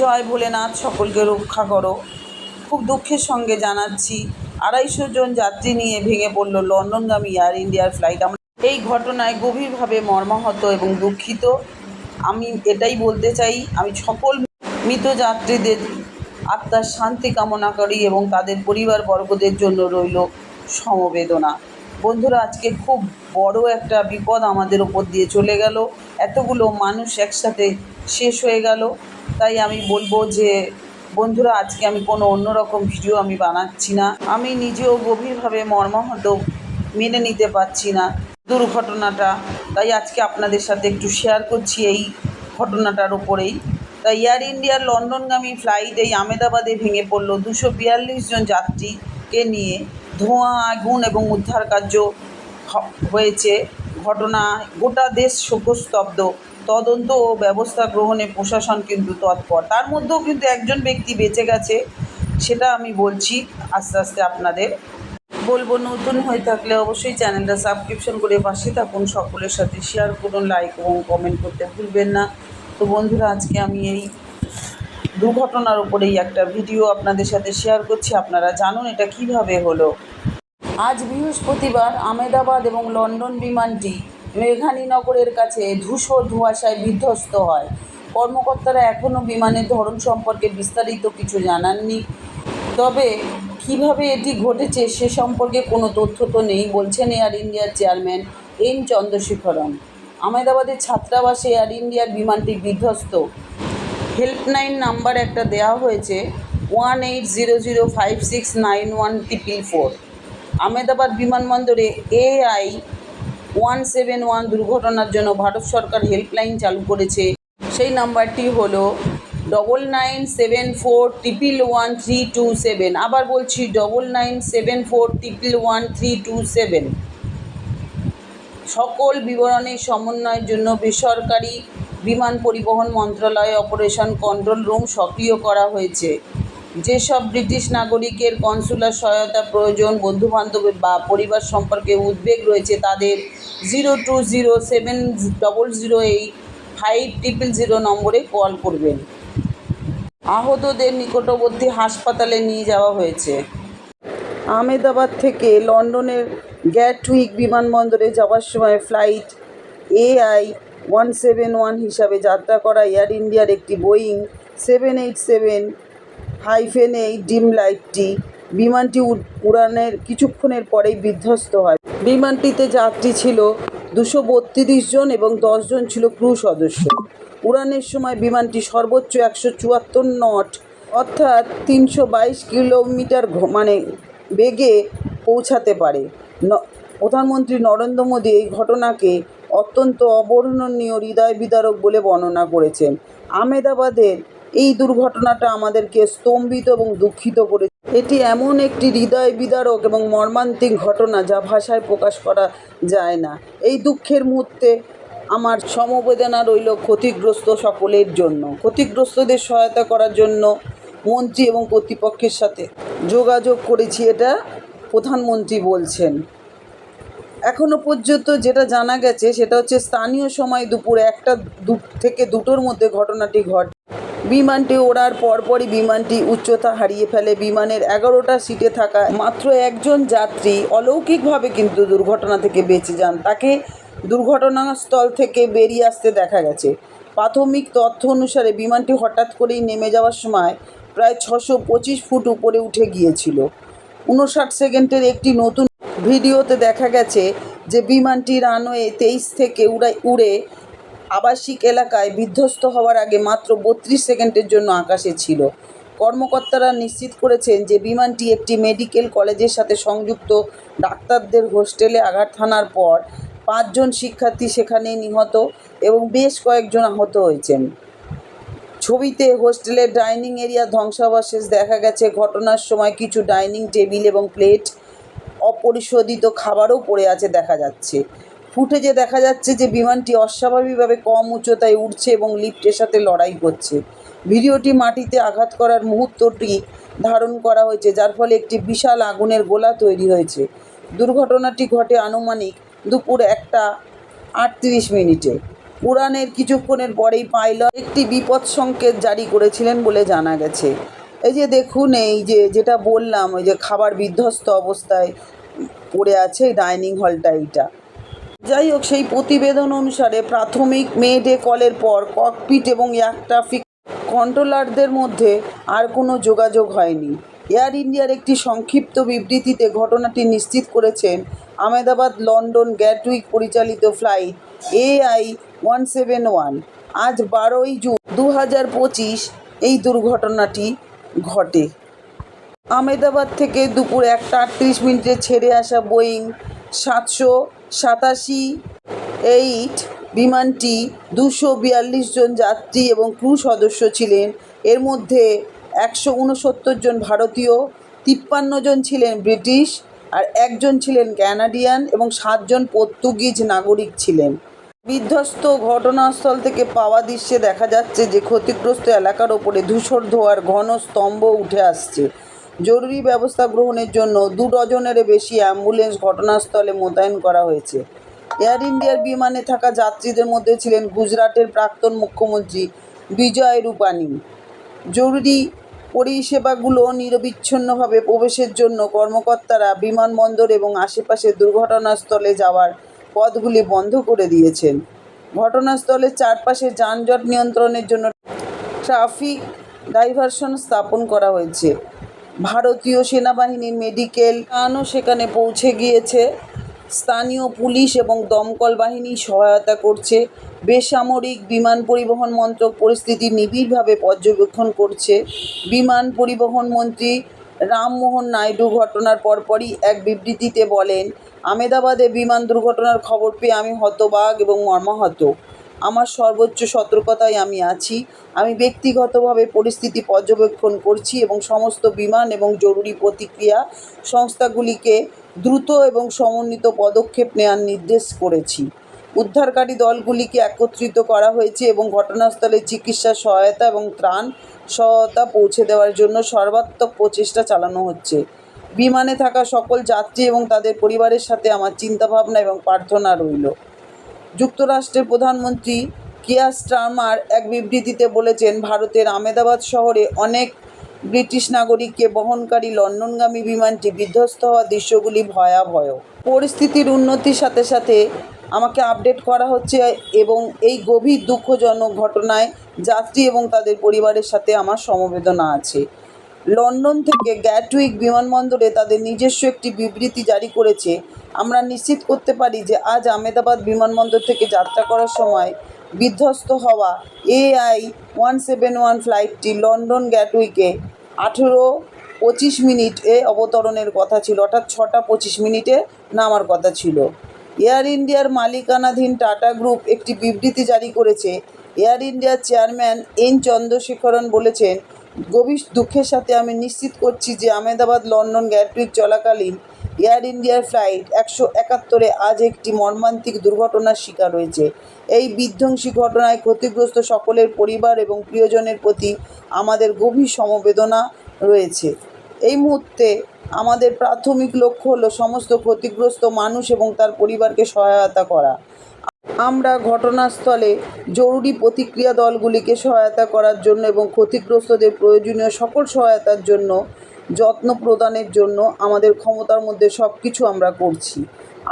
জয় ভোলেনাথ সকলকে রক্ষা করো। খুব দুঃখের সঙ্গে জানাচ্ছি, আড়াইশো জন যাত্রী নিয়ে ভেঙে পড়ল লন্ডনগামী এয়ার ইন্ডিয়ার ফ্লাইট। আমরা এই ঘটনায় গভীরভাবে মর্মাহত এবং দুঃখিত। আমি এটাই বলতে চাই, আমি সকল মৃত যাত্রীদের আত্মার শান্তি কামনা করি এবং তাদের পরিবারবর্গদের জন্য রইল সমবেদনা। বন্ধুরা, আজকে খুব বড় একটা বিপদ আমাদের ওপর দিয়ে চলে গেল। এতগুলো মানুষ একসাথে শেষ হয়ে গেল। তাই আমি বলব যে, বন্ধুরা, আজকে আমি কোনো অন্যরকম ভিডিও আমি বানাচ্ছি না। আমি নিজেও গভীরভাবে মর্মাহত মেনে নিতে পারছি না দুর্ঘটনাটা। তাই আজকে আপনাদের সাথে একটু শেয়ার করছি এই ঘটনাটার ওপরেই তাই এয়ার ইন্ডিয়ার লন্ডনগামী ফ্লাইট এই আমেদাবাদে ভেঙে পড়ল দুশো বিয়াল্লিশ জন যাত্রীকে নিয়ে। ধোঁয়া, আগুন এবং উদ্ধার কার্য হয়েছে। ঘটনা গোটা দেশ শোকস্তব্ধ। তদন্ত ও ব্যবস্থা গ্রহণে প্রশাসন কিন্তু তৎপর। তার মধ্যেও কিন্তু একজন ব্যক্তি বেঁচে গেছে, সেটা আমি বলছি আস্তে আস্তে আপনাদের। বলব, নতুন হয়ে থাকলে অবশ্যই চ্যানেলটা সাবস্ক্রিপশন করে পাশে থাকুন, সকলের সাথে শেয়ার করুন লাইক এবং কমেন্ট করতে ভুলবেন না। তো বন্ধুরা, আজকে আমি এই দুর্ঘটনার উপরেই একটা ভিডিও আপনাদের সাথে শেয়ার করছি। আপনারা জানুন এটা কীভাবে হলো। আজ বৃহস্পতিবার আমেদাবাদ এবং লন্ডন বিমানটি মেঘানীনগরের কাছে ধূসর ধোঁয়াশায় বিধ্বস্ত হয়। কর্মকর্তারা এখনও বিমানের ধরন সম্পর্কে বিস্তারিত কিছু জানাননি। তবে, কীভাবে এটি ঘটেছে সে সম্পর্কে কোনো তথ্য তো নেই, বলছেন এয়ার ইন্ডিয়ার চেয়ারম্যান এন চন্দ্রশেখরন। আমেদাবাদের ছাত্রাবাসে এয়ার ইন্ডিয়ার বিমানটি বিধ্বস্ত। হেল্পলাইন নাম্বার একটা দেওয়া হয়েছে one eight zero zero five six nine one triple four. Ahmedabad বিমানবন্দরে এআই ওয়ান সেভেন ওয়ান দুর্ঘটনার জন্য ভারত সরকার হেল্পলাইন চালু করেছে। সেই নাম্বারটি হলো double nine seven four triple one three two seven আবার বলছি double nine seven four triple one three two seven সকল বিবরণের সমন্বয়ের জন্য বেসরকারি বিমান পরিবহন মন্ত্রণালয়ে অপারেশন কন্ট্রোল রুম সক্রিয় করা হয়েছে। যেসব ব্রিটিশ নাগরিকের কনসুলার সহায়তা প্রয়োজন বন্ধুবান্ধব বা পরিবার সম্পর্কে উদ্বেগ রয়েছে, তাদের zero two zero seven double zero eight five triple zero নম্বরে কল করবেন। আহতদের নিকটবর্তী হাসপাতালে নিয়ে যাওয়া হয়েছে। আহমেদাবাদ থেকে লন্ডনের গ্যাটউইক বিমানবন্দরে যাওয়ার সময় flight AI one seven one হিসাবে যাত্রা করা এয়ার ইন্ডিয়ার একটি Boeing seven eight seven hyphen eight ডিম লাইটটি বিমানটি উড়ানের কিছুক্ষণের পরেই বিধ্বস্ত হয়। বিমানটিতে যাত্রী ছিল দুশো বত্রিশ জন এবং দশজন ছিল ক্রু সদস্য। উড়ানের সময় বিমানটি সর্বোচ্চ একশো চুয়াত্তর নট, অর্থাৎ তিনশো বাইশ কিলোমিটার মানে বেগে পৌঁছাতে পারে। প্রধানমন্ত্রী নরেন্দ্র মোদী এই ঘটনাকে অত্যন্ত অবর্ণনীয় হৃদয় বিদারক বলে বর্ণনা করেছেন। আমেদাবাদের এই দুর্ঘটনাটা আমাদেরকে স্তম্ভিত এবং দুঃখিত করে এটি এমন একটি হৃদয় বিদারক এবং মর্মান্তিক ঘটনা যা ভাষায় প্রকাশ করা যায় না। এই দুঃখের মুহূর্তে আমার সমবেদনা রইল ক্ষতিগ্রস্ত সকলের জন্য। ক্ষতিগ্রস্তদের সহায়তা করার জন্য মন্ত্রী এবং কর্তৃপক্ষের সাথে যোগাযোগ করেছি, এটা প্রধানমন্ত্রী বলছেন। এখনও পর্যন্ত যেটা জানা গেছে, সেটা হচ্ছে স্থানীয় সময় দুপুর একটা দু থেকে দুটোর মধ্যে ঘটনাটি ঘটে। বিমানটি ওড়ার পরপরই বিমানটি উচ্চতা হারিয়ে ফেলে। বিমানের এগারোটা সিটে থাকা মাত্র একজন যাত্রী অলৌকিকভাবে কিন্তু দুর্ঘটনা থেকে বেঁচে যান। তাকে দুর্ঘটনাস্থল থেকে বেরিয়ে আসতে দেখা গেছে। প্রাথমিক তথ্য অনুসারে বিমানটি হঠাৎ করেই নেমে যাওয়ার সময় প্রায় ছশো পঁচিশ ফুট উপরে উঠে গিয়েছিল। উনষাট সেকেন্ডের একটি নতুন ভিডিওতে দেখা গেছে যে বিমানটি রানওয়ে তেইশ থেকে উড়ে আবাসিক এলাকায় বিধ্বস্ত হওয়ার আগে মাত্র বত্রিশ সেকেন্ডের জন্য আকাশে ছিল। কর্মকর্তারা নিশ্চিত করেছেন যে বিমানটি একটি মেডিকেল কলেজের সাথে সংযুক্ত ডাক্তারদের হোস্টেলে আঘাত হানার পর পাঁচজন শিক্ষার্থী সেখানে নিহত এবং বেশ কয়েকজন আহত হয়েছেন। ছবিতে হোস্টেলের ডাইনিং এরিয়া ধ্বংসাবশেষ দেখা গেছে। ঘটনার সময় কিছু ডাইনিং টেবিল এবং প্লেট অপরিশোধিত খাবারও পড়ে আছে দেখা যাচ্ছে। ফুটেজে দেখা যাচ্ছে যে বিমানটি অস্বাভাবিকভাবে কম উচ্চতায় উঠছে এবং লিফটের সাথে লড়াই করছে ভিডিওটি মাটিতে আঘাত করার মুহূর্তটি ধারণ করা হয়েছে, যার ফলে একটি বিশাল আগুনের গোলা তৈরি হয়েছে। দুর্ঘটনাটি ঘটে আনুমানিক দুপুর একটা আটত্রিশ মিনিটে। উড়ানের কিছুক্ষণের পরেই পাইলট একটি বিপদ সংকেত জারি করেছিলেন বলে জানা গেছে। এই যে দেখুন, এই যে যেটা বললাম, ওই যে খাবার বিধ্বস্ত অবস্থায় পড়ে আছে ডাইনিং হলটা এইটা। যাই হোক, সেই প্রতিবেদন অনুসারে প্রাথমিক মে ডে কলের পর ককপিট এবং এয়ার ট্রাফিক কন্ট্রোলারদের মধ্যে আর কোনো যোগাযোগ হয়নি। এয়ার ইন্ডিয়ার একটি সংক্ষিপ্ত বিবৃতিতে ঘটনাটি নিশ্চিত করেছেন আহমেদাবাদ, লন্ডন, গ্যাটউইক পরিচালিত flight AI one seven one. আজ বারোই জুন দু হাজার পঁচিশ এই দুর্ঘটনাটি ঘটে। আহমেদাবাদ থেকে দুপুর একটা আটত্রিশ মিনিটে ছেড়ে আসা বোয়িং সাতশো সাতাশি, এইট, বিমানটি দুশো বিয়াল্লিশ জন যাত্রী এবং ক্রু সদস্য ছিলেন। এর মধ্যে একশো উনসত্তর জন ভারতীয়, তিপ্পান্ন জন ছিলেন ব্রিটিশ আর একজন ছিলেন ক্যানাডিয়ান এবং সাতজন পর্তুগিজ নাগরিক ছিলেন। বিধ্বস্ত ঘটনাস্থল থেকে পাওয়া দৃশ্যে দেখা যাচ্ছে যে ক্ষতিগ্রস্ত এলাকার ওপরে ধূসর ধোয়ার ঘন স্তম্ভ উঠে আসছে। জরুরি ব্যবস্থা গ্রহণের জন্য দু ডজনেরও বেশি অ্যাম্বুলেন্স ঘটনাস্থলে মোতায়েন করা হয়েছে। এয়ার ইন্ডিয়ার বিমানে থাকা যাত্রীদের মধ্যে ছিলেন গুজরাটের প্রাক্তন মুখ্যমন্ত্রী বিজয় রূপানি। জরুরি পরিষেবাগুলো নিরবিচ্ছিন্নভাবে প্রবেশের জন্য কর্মকর্তারা বিমানবন্দর এবং আশেপাশের দুর্ঘটনাস্থলে যাওয়ার পথগুলি বন্ধ করে দিয়েছেন। ঘটনাস্থলের চারপাশে যানজট নিয়ন্ত্রণের জন্য ট্রাফিক ডাইভারশন স্থাপন করা হয়েছে। ভারতীয় সেনাবাহিনীর মেডিকেল গানও সেখানে পৌঁছে গিয়েছে। স্থানীয় পুলিশ এবং দমকল বাহিনী সহায়তা করছে। বেসামরিক বিমান পরিবহন মন্ত্রক পরিস্থিতি নিবিড়ভাবে পর্যবেক্ষণ করছে। বিমান পরিবহন মন্ত্রী রামমোহন নাইডু ঘটনার পরপরই এক বিবৃতিতে বলেন আমেদাবাদে বিমান দুর্ঘটনার খবর পেয়ে আমি হতবাক এবং মর্মাহত। আমার সর্বোচ্চ সতর্কতায় আমি আছি। আমি ব্যক্তিগতভাবে পরিস্থিতি পর্যবেক্ষণ করছি এবং সমস্ত বিমান এবং জরুরি প্রতিক্রিয়া সংস্থাগুলিকে দ্রুত এবং সমন্বিত পদক্ষেপ নেওয়ার নির্দেশ করেছি। উদ্ধারকারী দলগুলিকে একত্রিত করা হয়েছে এবং ঘটনাস্থলে চিকিৎসা সহায়তা এবং ত্রাণ সহায়তা পৌঁছে দেওয়ার জন্য সর্বাত্মক প্রচেষ্টা চালানো হচ্ছে। বিমানে থাকা সকল যাত্রী এবং তাদের পরিবারের সাথে আমার চিন্তাভাবনা এবং প্রার্থনা রইল। যুক্তরাষ্ট্রের প্রধানমন্ত্রী কিয়ার স্টারমার এক বিবৃতিতে বলেছেন, ভারতের আমেদাবাদ শহরে অনেক ব্রিটিশ নাগরিককে বহনকারী লন্ডনগামী বিমানটি বিধ্বস্ত হওয়ার দৃশ্যগুলি ভয়াবহ। পরিস্থিতির উন্নতির সাথে সাথে আমাকে আপডেট করা হচ্ছে এবং এই গভীর দুঃখজনক ঘটনায় যাত্রী এবং তাদের পরিবারের সাথে আমার সমবেদনা আছে। লন্ডন থেকে গ্যাটউইক বিমানবন্দরে তাদের নিজস্ব একটি বিবৃতি জারি করেছে। আমরা নিশ্চিত করতে পারি যে আজ আমেদাবাদ বিমানবন্দর থেকে যাত্রা করার সময় বিধ্বস্ত হওয়া এআই ওয়ান সেভেন ওয়ান ফ্লাইটটি লন্ডন গ্যাটউইকে আঠেরো পঁচিশ মিনিট এ অবতরণের কথা ছিল, অর্থাৎ ছটা পঁচিশ মিনিটে নামার কথা ছিল। এয়ার ইন্ডিয়ার মালিকানাধীন টাটা গ্রুপ একটি বিবৃতি জারি করেছে। এয়ার ইন্ডিয়ার চেয়ারম্যান এন চন্দ্রশেখরন বলেছেন গভীর দুঃখের সাথে আমি নিশ্চিত করছি যে আহমেদাবাদ, লন্ডন গ্যাটউইক চলাকালীন এয়ার ইন্ডিয়ার ফ্লাইট একশো একাত্তরে আজ একটি মর্মান্তিক দুর্ঘটনার শিকার হয়েছে। এই বিধ্বংসী ঘটনায় ক্ষতিগ্রস্ত সকলের পরিবার এবং প্রিয়জনের প্রতি আমাদের গভীর সমবেদনা রয়েছে। এই মুহূর্তে আমাদের প্রাথমিক লক্ষ্য হলো সমস্ত ক্ষতিগ্রস্ত মানুষ এবং তার পরিবারকে সহায়তা করা। আমরা ঘটনাস্থলে জরুরি প্রতিক্রিয়া দলগুলিকে সহায়তা করার জন্য এবং ক্ষতিগ্রস্তদের প্রয়োজনীয় সকল সহায়তার জন্য, যত্ন প্রদানের জন্য আমাদের ক্ষমতার মধ্যে সব কিছু আমরা করছি।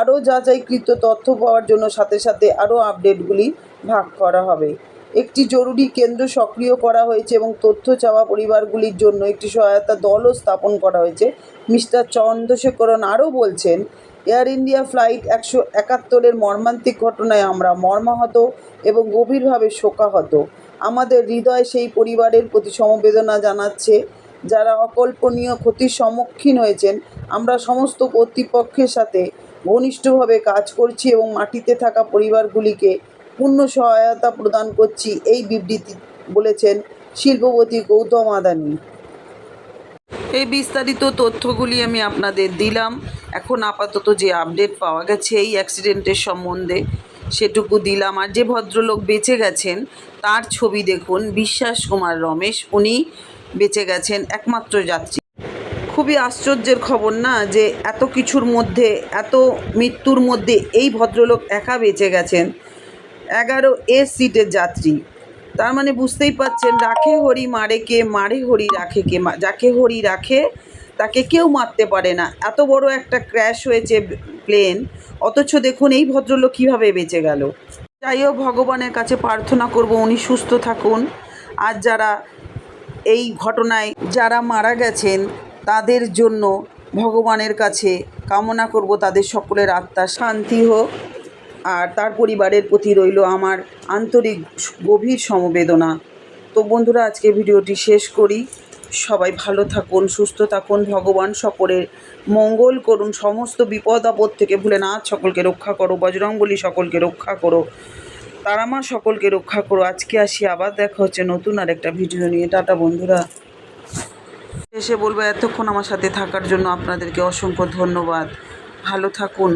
আরও যাচাইকৃত তথ্য পাওয়ার জন্য সাথে সাথে আরও আপডেটগুলি ভাগ করা হবে। একটি জরুরি কেন্দ্র সক্রিয় করা হয়েছে এবং তথ্য চাওয়া পরিবারগুলির জন্য একটি সহায়তা দলও স্থাপন করা হয়েছে। মিস্টার চন্দ্রশেখরন আরও বলছেন এয়ার ইন্ডিয়া ফ্লাইট একশো একাত্তরের মর্মান্তিক ঘটনায় আমরা মর্মাহত এবং গভীরভাবে শোকাহত। আমাদের হৃদয় সেই পরিবারের প্রতি সমবেদনা জানাচ্ছে, যারা অকল্পনীয় ক্ষতির সম্মুখীন হয়েছেন। আমরা সমস্ত কর্তৃপক্ষের সাথে ঘনিষ্ঠভাবে কাজ করছি এবং মাটিতে থাকা পরিবারগুলিকে পূর্ণ সহায়তা প্রদান করছি, এই বিবৃতি বলেছেন শিল্পপতি গৌতম আদানি। এই বিস্তারিত তথ্যগুলি আমি আপনাদের দিলাম। এখন আপাতত যে আপডেট পাওয়া গেছে এই অ্যাক্সিডেন্টের সম্বন্ধে সেটুকু দিলাম। আর যে ভদ্রলোক বেঁচে গেছেন, তার ছবি দেখুন। বিশ্বাস কুমার রমেশ, উনি বেঁচে গেছেন, একমাত্র যাত্রী। খুবই আশ্চর্যের খবর না যে এত কিছুর মধ্যে, এত মৃত্যুর মধ্যে এই ভদ্রলোক একা বেঁচে গেছেন। এগারো এ সিটের যাত্রী। তার মানে বুঝতেই পাচ্ছেন, রাখে হরি মারে কে, মারে হরি রাখে কে যাকে হরি রাখে তাকে কেউ মারতে পারে না। এত বড় একটা ক্র্যাশ হয়েছে প্লেন অথচ দেখুন এই ভদ্রলোক কীভাবে বেঁচে গেল। যাই হোক, ভগবানের কাছে প্রার্থনা করব, উনি সুস্থ থাকুন। আর যারা এই ঘটনায়, যারা মারা গেছেন, তাদের জন্য ভগবানের কাছে কামনা করব, তাদের সকলের আত্মার শান্তি হোক। আর তার পরিবারের প্রতি রইল আমার আন্তরিক গভীর সমবেদনা। তো বন্ধুরা, আজকে ভিডিওটি শেষ করি। সবাই ভালো থাকুন, সুস্থ থাকুন, ভগবান সকলের মঙ্গল করুন, সমস্ত বিপদ আপদ থেকে ভুলে না সকলকে রক্ষা করো, বজরংবলী সকলকে রক্ষা করো তারা মা সকলকে রক্ষা করো। আজকে আসি, আবার দেখা হচ্ছে নতুন আর একটা ভিডিও নিয়ে। টাটা বন্ধুরা। শেষে বলব, এতক্ষণ আমার সাথে থাকার জন্য আপনাদেরকে অসংখ্য ধন্যবাদ। ভালো থাকুন।